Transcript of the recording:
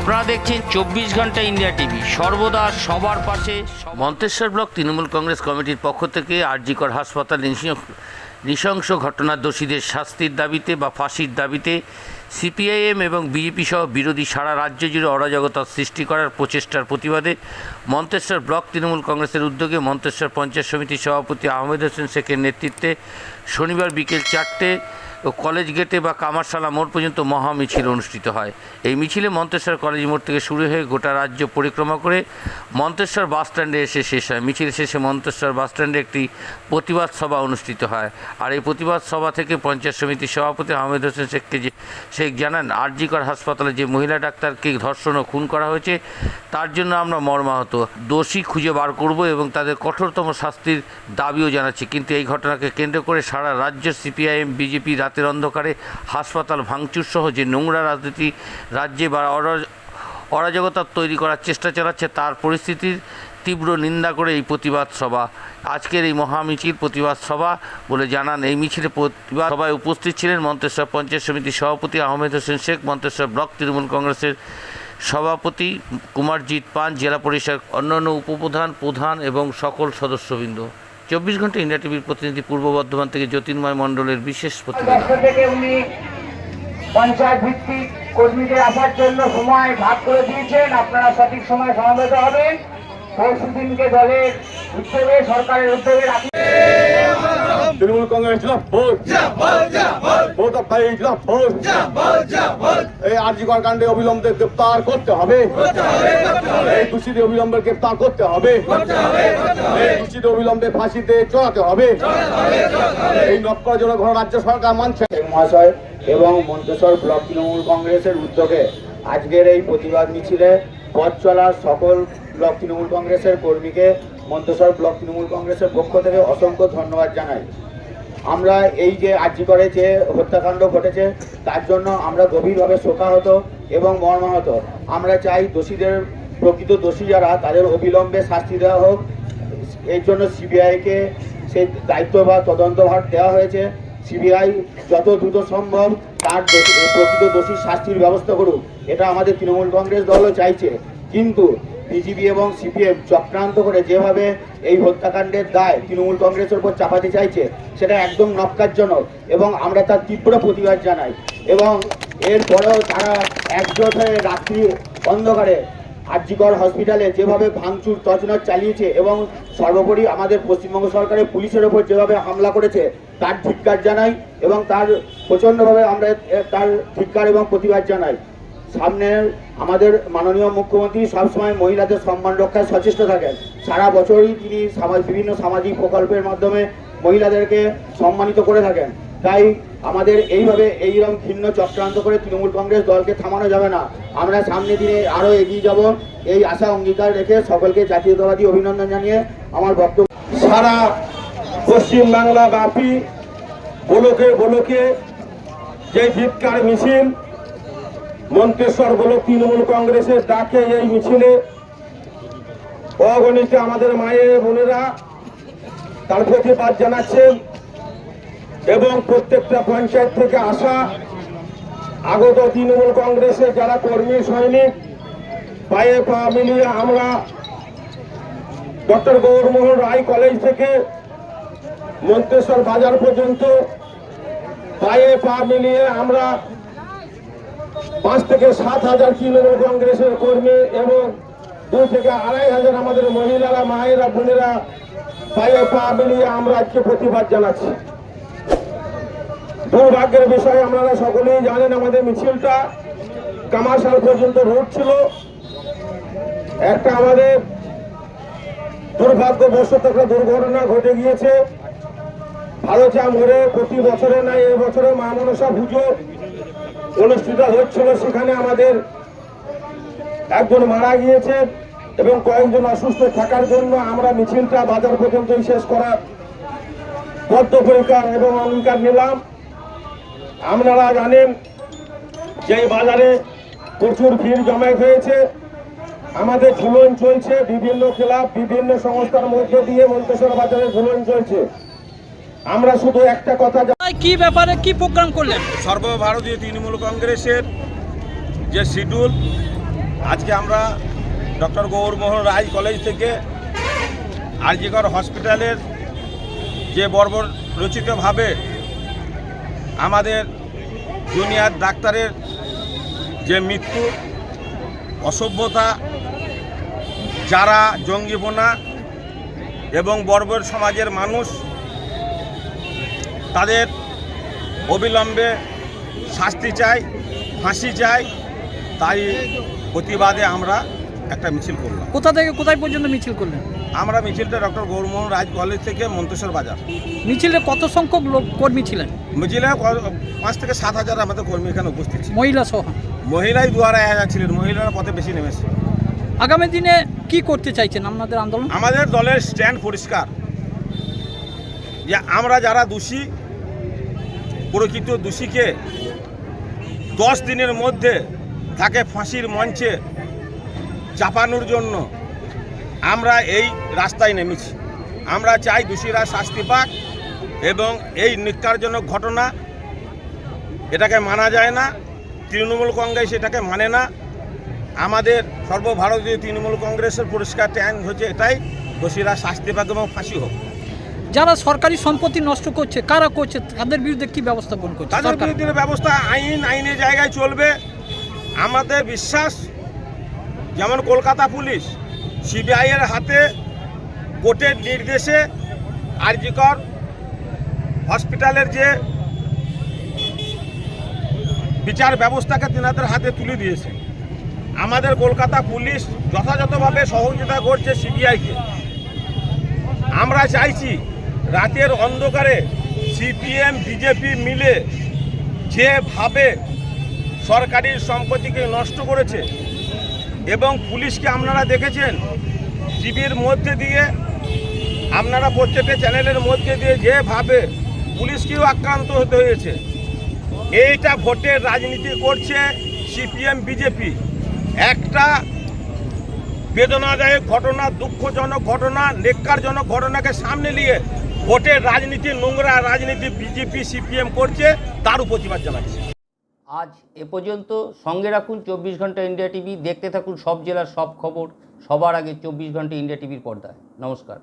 আপনারা দেখছেন চব্বিশ ঘণ্টা ইন্ডিয়া টিভি। সর্বদা সবার পাশে মন্তেশ্বর ব্লক তৃণমূল কংগ্রেস কমিটির পক্ষ থেকে আরজিকর হাসপাতাল নৃশংস- ঘটনার দোষীদের শাস্তির দাবিতে বা ফাঁসির দাবিতে সিপিআইএম এবং বিজেপি সহ বিরোধী সারা রাজ্য জুড়ে অরাজকতা সৃষ্টি করার প্রচেষ্টার প্রতিবাদে মন্তেশ্বর ব্লক তৃণমূল কংগ্রেসের উদ্যোগে মন্তেশ্বর পঞ্চায়েত সমিতির সভাপতি আহমেদ হোসেন শেখের নেতৃত্বে শনিবার বিকেল চারটে ও কলেজ গেটে বা কামারশালা মোড় পর্যন্ত মহা মিছিল অনুষ্ঠিত হয়। এই মিছিলে মন্তেশ্বর কলেজ মোড় থেকে শুরু হয়ে গোটা রাজ্য পরিক্রমা করে মন্তেশ্বর বাস স্ট্যান্ডে এসে শেষ হয়। মিছিল শেষে মন্তেশ্বর বাস স্ট্যান্ডে একটি প্রতিবাদ সভা অনুষ্ঠিত হয়। আর এই প্রতিবাদ সভা থেকে পঞ্চায়েত সমিতির সভাপতি আহমেদ হোসেন শেখকে যে শেখ জানান, আরজিকর হাসপাতালে যে মহিলা ডাক্তারকে ধর্ষণ ও খুন করা হয়েছে, তার জন্য আমরা মর্মাহত। দোষী খুঁজে বার করব এবং তাদের কঠোরতম শাস্তির দাবিও জানাচ্ছি। কিন্তু এই ঘটনাকে কেন্দ্র করে সারা রাজ্য সিপিআইএম, বিজেপি রাতের অন্ধকারে হাসপাতাল ভাঙচুর সহ যে নোংরা রাজনীতি রাজ্যে বা অরা- অরাজকতা তৈরি করার চেষ্টা চালাচ্ছে, তার পরিস্থিতির তীব্র নিন্দা করে এই প্রতিবাদ সভা। আজকের এই মহামিছিল প্রতিবাদ সভা বলে জানান এই মিছিলে প্রতিবাদ সভায় উপস্থিত ছিলেন মন্তেশ্বর পঞ্চায়েত সমিতির সভাপতি আহমেদ হোসেন শেখ, মন্তেশ্বর ব্লক তৃণমূল কংগ্রেসের সভাপতি কুমারজিৎ পান, জেলা পরিষদ অন্যান্য উপপ্রধান, প্রধান এবং সকল সদস্যবৃন্দ। চব্বিশ ঘণ্টা ইন্ডিয়া টিভির প্রতিনিধি পূর্ব বর্ধমান থেকে জ্যোতির্ময় মন্ডলের বিশেষ প্রতিনিধি থেকে উনি পঞ্চায়েত ভিত্তিক কর্মীদের আসার জন্য সময় ভাগ করে দিয়েছেন। আপনারা সঠিক সময় সমাবেত হবেন। পরশু দিনকে দলের উদ্যোগে, সরকারের উদ্যোগে রাখি তৃণমূল কংগ্রেস জিন্দাবাদ ভোট। ভাই জিন্দাবাদ এই আরজিকর কাণ্ডে অবিলম্বে গ্রেপ্তার করতে হবে। এই দোষীদের অবিলম্বে গ্রেপ্তার করতে হবে। এই দোষীদের অবিলম্বে ফাঁসিতে চড়াতে হবে। এই নক্কর জন্য ঘন রাজ্য সরকার মানছে। মহাশয় এবং মন্তেশ্বর ব্লক তৃণমূল কংগ্রেসের উদ্যোগে আজকের এই প্রতিবাদ মিছিলে পথ চলার সকল ব্লক তৃণমূল কংগ্রেসের কর্মীকে মন্তেশ্বর ব্লক তৃণমূল কংগ্রেসের পক্ষ থেকে অসংখ্য ধন্যবাদ জানাই। আমরা এই যে আর্জি করে যে হত্যাকাণ্ড ঘটেছে, তার জন্য আমরা গভীরভাবে শোকাহত এবং মর্মাহত। আমরা চাই দোষীদের, প্রকৃত দোষী যারা, তাদের অবিলম্বে শাস্তি দেওয়া হোক। এর জন্য সিবিআইকে সেই দায়িত্ব বা তদন্তভার দেওয়া হয়েছে। সিবিআই যত দ্রুত সম্ভব তার প্রকৃত দোষীর শাস্তির ব্যবস্থা করুক। এটা আমাদের তৃণমূল কংগ্রেস দলও চাইছে। কিন্তু বিজেপি এবং সিপিএম চক্রান্ত করে যেভাবে এই হত্যাকাণ্ডের দায় তৃণমূল কংগ্রেসের উপর চাপাতে চাইছে, সেটা একদম নক্কারজনক এবং আমরা তার তীব্র প্রতিবাদ জানাই। এবং এরপরেও তারা একজোট হয়ে রাত্রি অন্ধকারে আরজিকর হসপিটালে যেভাবে ভাঙচুর তছনছ চালিয়েছে এবং সর্বোপরি আমাদের পশ্চিমবঙ্গ সরকারের পুলিশের ওপর যেভাবে হামলা করেছে, তার ধিক্কার জানাই এবং তার প্রচণ্ডভাবে আমরা তার ধিক্কার এবং প্রতিবাদ জানাই। সামনে আমাদের মাননীয় মুখ্যমন্ত্রী সবসময় মহিলাদের সম্মান রক্ষায় সচেষ্ট থাকেন। সারা বছরই তিনি সামা- বিভিন্ন সামাজিক প্রকল্পের মাধ্যমে মহিলাদেরকে সম্মানিত করে থাকেন। তাই আমাদের এইভাবে এইরকম ভিন্ন চক্রান্ত করে তৃণমূল কংগ্রেস দলকে থামানো যাবে না। আমরা সামনে দিনে আরও এগিয়ে যাব। এই আশা অঙ্গীকার রেখে সকলকে জাতীয়তাবাদী অভিনন্দন জানিয়ে আমার বক্তব্য সারা পশ্চিম বাংলা ব্যাপী বলকে বলকে যে ধিক্কার মিছিল মন্তেশ্বর ব্লক তৃণমূল কংগ্রেসের ডাকে এই মিছিলে। অগণিত আমাদের মায়ের বোনেরা তার প্রতিবাদ জানাচ্ছেন এবং প্রত্যেকটা পঞ্চায়েত থেকে আসা আগত তৃণমূল কংগ্রেসের যারা কর্মী, সৈনিক, পায়ে পা মিলিয়ে আমরা ডক্টর গৌরমোহন রায় কলেজ থেকে মন্তেশ্বর বাজার পর্যন্ত পায়ে পা মিলিয়ে আমরা পাঁচ থেকে সাত হাজার তৃণমূল কংগ্রেসের কর্মী এবং দুই থেকে আড়াই হাজার আমাদের মহিলারা, মায়েরা, বোনেরা পায়ে পা মিলিয়ে আমরা আজকে প্রতিবাদ জানাচ্ছি। দুর্ভাগ্যের বিষয়ে, আপনারা সকলেই জানেন আমাদের মিছিলটা কামাশাল পর্যন্ত রোড ছিল। একটা আমাদের দুর্ভাগ্যবশত একটা দুর্ঘটনা ঘটে গিয়েছে। ভালোচা মোড়ে প্রতি বছরে না এই বছরে মা মনসা পুজো অনুষ্ঠিত হচ্ছিল সেখানে আমাদের একজন মারা গিয়েছে এবং কয়েকজন অসুস্থ থাকার জন্য আমরা মিছিলটা বাজার পর্যন্তই শেষ করার বদ্ধপরিকার এবং অঙ্গীকার নিলাম। আপনারা জানেন যে বাজারে প্রচুর ভিড় জমায়েত হয়েছে। আমাদের ঝুলন চলছে, বিভিন্ন ক্লাব বিভিন্ন সংস্থার মধ্যে দিয়ে মন্তেশ্বর বাজারে ঝুলন চলছে। আমরা শুধু একটা কথা কি ব্যাপারে কি প্রোগ্রাম করলেন? সর্বভারতীয় তৃণমূল কংগ্রেসের যে শিডিউল আজকে আমরা ডক্টর গৌরমোহন রায় কলেজ থেকে আরজিকর হসপিটালের যে বর্বর রচিতভাবে আমাদের জুনিয়র ডাক্তারের যে মৃত্যু অসভ্যতা যারা জঙ্গিপনা এবং বর্বর সমাজের মানুষ তাদের অবিলম্বে শাস্তি চাই ফাঁসি চাই তাই প্রতিবাদে আমরা একটা মিছিল করলাম। কোথা থেকে কোথায় পর্যন্ত মিছিল করলেন? আমরা মিছিলটা ডক্টর গৌরমোহন রাজ কলেজ থেকে মন্তেশ্বর বাজার। মিছিলে কত সংখ্যক লোক কর্মী ছিলেন? মিছিলে পাঁচ থেকে সাত হাজার আমাদের কর্মী এখানে উপস্থিত ছিল মহিলা সহ? মহিলাই দু আড়াই হাজার ছিলেন মহিলারা পথে বেশি নেমেছে। আগামী দিনে কি করতে চাইছেন আপনাদের আন্দোলন? আমাদের দলের স্ট্যান্ড পরিষ্কার। যে আমরা যারা দোষী প্রকৃত দোষীকে দশ দিনের মধ্যে তাকে ফাঁসির মঞ্চে চাপানোর জন্য আমরা এই রাস্তায় নেমেছি। আমরা চাই দোষীরা শাস্তি পাক এবং এই নিকারজনক ঘটনা এটাকে মানা যায় না, তৃণমূল কংগ্রেস এটাকে মানে না। আমাদের সর্বভারতীয় তৃণমূল কংগ্রেসের পুরস্কার ট্যান হচ্ছে এটাই, দোষীরা শাস্তি পাক এবং ফাঁসি হোক। যারা সরকারি সম্পত্তি নষ্ট করছে কারা করছে তাদের বিরুদ্ধে কি ব্যবস্থা গ্রহণ করছে তাদের বিরুদ্ধে ব্যবস্থা আইন আইনের জায়গায় চলবে। আমাদের বিশ্বাস যেমন কলকাতা পুলিশ সিবিআই এর হাতে কোর্টের নির্দেশে আরজিকর হসপিটালের যে বিচার ব্যবস্থাকে তেনাদের হাতে তুলে দিয়েছে। আমাদের কলকাতা পুলিশ যথাযথভাবে সহযোগিতা করছে সিবিআইকে আমরা চাইছি রাতের অন্ধকারে সিপিএম, বিজেপি মিলে যেভাবে সরকারি সম্পত্তিকে নষ্ট করেছে এবং পুলিশকে আপনারা দেখেছেন, টিভির মধ্যে দিয়ে, আপনারা প্রত্যেকটা চ্যানেলের মধ্যে দিয়ে যেভাবে পুলিশকেও আক্রান্ত হতে হয়েছে, এইটা ভোটের রাজনীতি করছে সিপিএম, বিজেপি। একটা বেদনাদায়ক ঘটনা, দুঃখজনক ঘটনা, নেককারজনক ঘটনাকে সামনে নিয়ে ভোটের রাজনীতি, নোংরা রাজনীতি, বিজেপি, সিপিএম করছে তারও প্রতিবাদ জানাচ্ছে আজ এ পর্যন্ত সঙ্গে রাখুন চব্বিশ ঘণ্টা ইন্ডিয়া টিভি, দেখতে থাকুন সব জেলার সব খবর, সবার আগে চব্বিশ ঘণ্টা ইন্ডিয়া টিভির পর্দায়। নমস্কার।